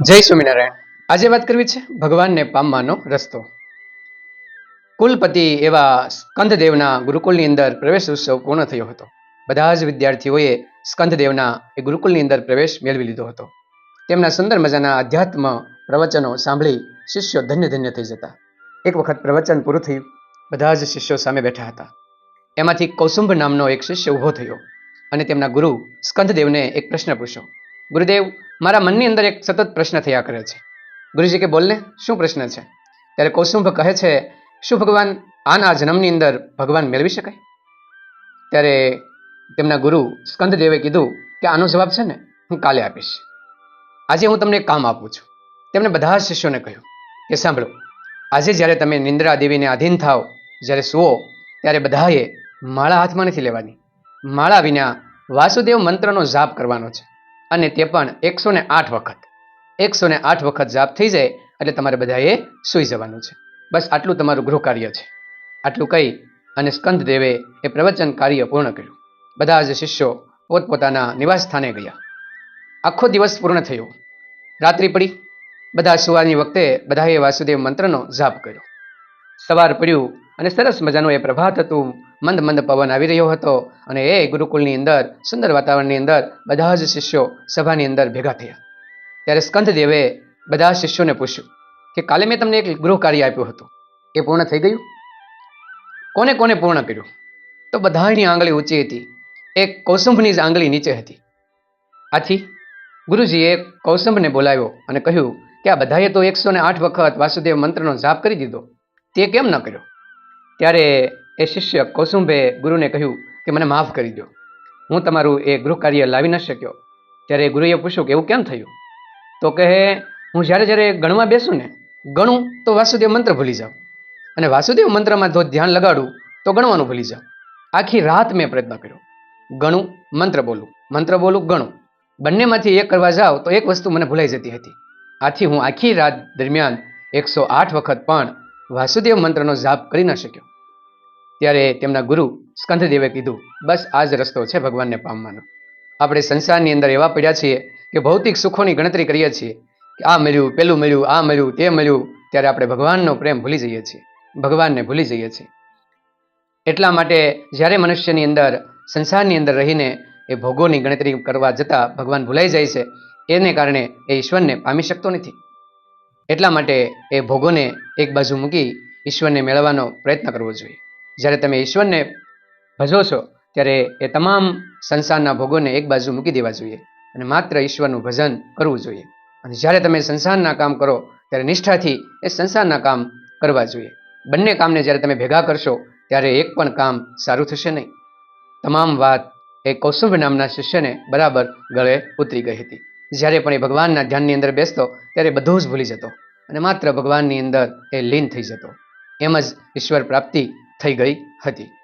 જય સ્વામિનારાયણ. આજે વાત કરવી છે ભગવાનને પામવાનો રસ્તો. કુલપતિ એવા સ્કંદદેવના ગુરુકુલની અંદર પ્રવેશ ઉત્સવ પૂર્ણ થયો હતો. બધા જ વિદ્યાર્થીઓએ સ્કંદદેવના એ ગુરુકુલની અંદર પ્રવેશ મેળવી લીધો હતો. તેમના સુંદર મજાના અધ્યાત્મ પ્રવચનો સાંભળી શિષ્યો ધન્ય ધન્ય થઈ જતા. એક વખત પ્રવચન પૂરું થયું, બધા જ શિષ્યો સામે બેઠા હતા. એમાંથી કૌસુંભ નામનો એક શિષ્ય ઊભો થયો અને તેમના ગુરુ સ્કંદદેવને એક પ્રશ્ન પૂછ્યો. ગુરુદેવ મારા મનની અંદર એક સતત પ્રશ્ન થયા કરે છે. ગુરુજી કે, બોલને, શું પ્રશ્ન છે? ત્યારે કૌસુંભ કહે છે, શું ભગવાન આના જન્મની અંદર ભગવાન મેળવી શકાય? ત્યારે તેમના ગુરુ સ્કંદદેવે કીધું કે, આનો જવાબ છે ને, હું કાલે આપીશ. આજે હું તમને કામ આપું છું. તેમણે બધા શિષ્યોને કહ્યું કે, સાંભળો, આજે જ્યારે તમે નિંદ્રા દેવીને આધીન થાઓ, જ્યારે સુઓ, ત્યારે બધાએ માળા હાથમાં નથી લેવાની. માળા વિના વાસુદેવ મંત્રનો જાપ કરવાનો છે. અને તે પણ એકસો ને આઠ વખત. એકસો ને આઠ વખત જાપ થઈ જાય એટલે તમારે બધાએ સૂઈ જવાનું છે. બસ આટલું તમારું ગૃહ કાર્ય છે. આટલું કહી અને સ્કંદ દેવે એ પ્રવચન કાર્ય પૂર્ણ કર્યું. બધા જ શિષ્યો પોતપોતાના નિવાસ સ્થાને ગયા. આખો દિવસ પૂર્ણ થયો. રાત્રિ પડી. બધા સુવાની વખતે બધાએ વાસુદેવ મંત્રનો જાપ કર્યો. સવાર પડ્યું અને સરસ મજાનું એ પ્રભાત હતું મંદ મંદ પવન આવી રહ્યો હતો અને એ ગુરુકુળની અંદર, સુંદર વાતાવરણની અંદર બધા જ શિષ્યો સભાની અંદર ભેગા થયા. ત્યારે સ્કંદદેવે બધા શિષ્યોને પૂછ્યું કે કાલે મેં તમને એક ગૃહ કાર્ય આપ્યું હતું. એ પૂર્ણ થઈ ગયું? કોને કોને પૂર્ણ કર્યું? તો બધાની આંગળી ઊંચી હતી. એક કૌસુંભની જ આંગળી નીચે હતી. આથી ગુરુજીએ કૌસંભને બોલાવ્યો અને કહ્યું કે આ બધાએ તો એકસો ને આઠ વખત વાસુદેવ મંત્રનો જાપ કરી દીધો. તે કેમ ન કર્યો? ત્યારે એ શિષ્ય કૌસુંભે ગુરુને કહ્યું કે મને માફ કરી દો હું તમારું એ ગૃહ કાર્ય લાવી ન શક્યો. ત્યારે ગુરુએ પૂછ્યું કે એવું કેમ થયું? તો કહે, હું જ્યારે જ્યારે ગણવા બેસું ને, ગણું તો વાસુદેવ મંત્ર ભૂલી જાઉં. અને વાસુદેવ મંત્રમાં જો ધ્યાન લગાડું, તો ગણવાનું ભૂલી જાઉં. આખી રાત મેં પ્રયત્ન કર્યો. ગણું, મંત્ર બોલું મંત્ર બોલું, ગણું. બંનેમાંથી એક કરવા જાઉં તો એક વસ્તુ મને ભૂલાઈ જતી હતી. આથી હું આખી રાત દરમિયાન એકસો આઠ વખત પણ વાસુદેવ મંત્રનો જાપ કરી ન શક્યો. ત્યારે તેમના ગુરુ સ્કંદદેવે કીધું, બસ આ જ રસ્તો છે ભગવાનને પામવાનો. આપણે સંસારની અંદર એવા પડ્યા છીએ કે ભૌતિક સુખોની ગણતરી કરીએ છીએ કે આ મળ્યું, પેલું મળ્યું, આ મળ્યું, તે મળ્યું, ત્યારે આપણે ભગવાનનો પ્રેમ ભૂલી જઈએ છીએ. ભગવાનને ભૂલી જઈએ છીએ. એટલા માટે જ્યારે મનુષ્યની અંદર, સંસારની અંદર રહીને એ ભોગોની ગણતરી કરવા જતાં ભગવાન ભૂલાઈ જાય છે, એને કારણે એ ઈશ્વરને પામી શકતો નથી. એટલા માટે એ ભોગોને એક બાજુ મૂકી ઈશ્વરને મેળવવાનો પ્રયત્ન કરવો જોઈએ. જ્યારે તમે ઈશ્વરને ભજો છો, ત્યારે એ તમામ સંસારના ભોગોને એક બાજુ મૂકી દેવા જોઈએ અને માત્ર ઈશ્વરનું ભજન કરવું જોઈએ. અને જ્યારે તમે સંસારના કામ કરો, ત્યારે નિષ્ઠાથી એ સંસારના કામ કરવા જોઈએ. બંને કામને જ્યારે તમે ભેગા કરશો, ત્યારે એક પણ કામ સારું થશે નહીં. તમામ વાત એ કૌશુભ નામના શિષ્યને બરાબર ગળે ઉતરી ગઈ હતી. જ્યારે પણ એ ભગવાનના ધ્યાનની અંદર બેસતો, ત્યારે બધું જ ભૂલી જતો અને માત્ર ભગવાનની અંદર એ લીન થઈ જતો. એમ જ ઈશ્વર પ્રાપ્તિ થઈ ગઈ હતી.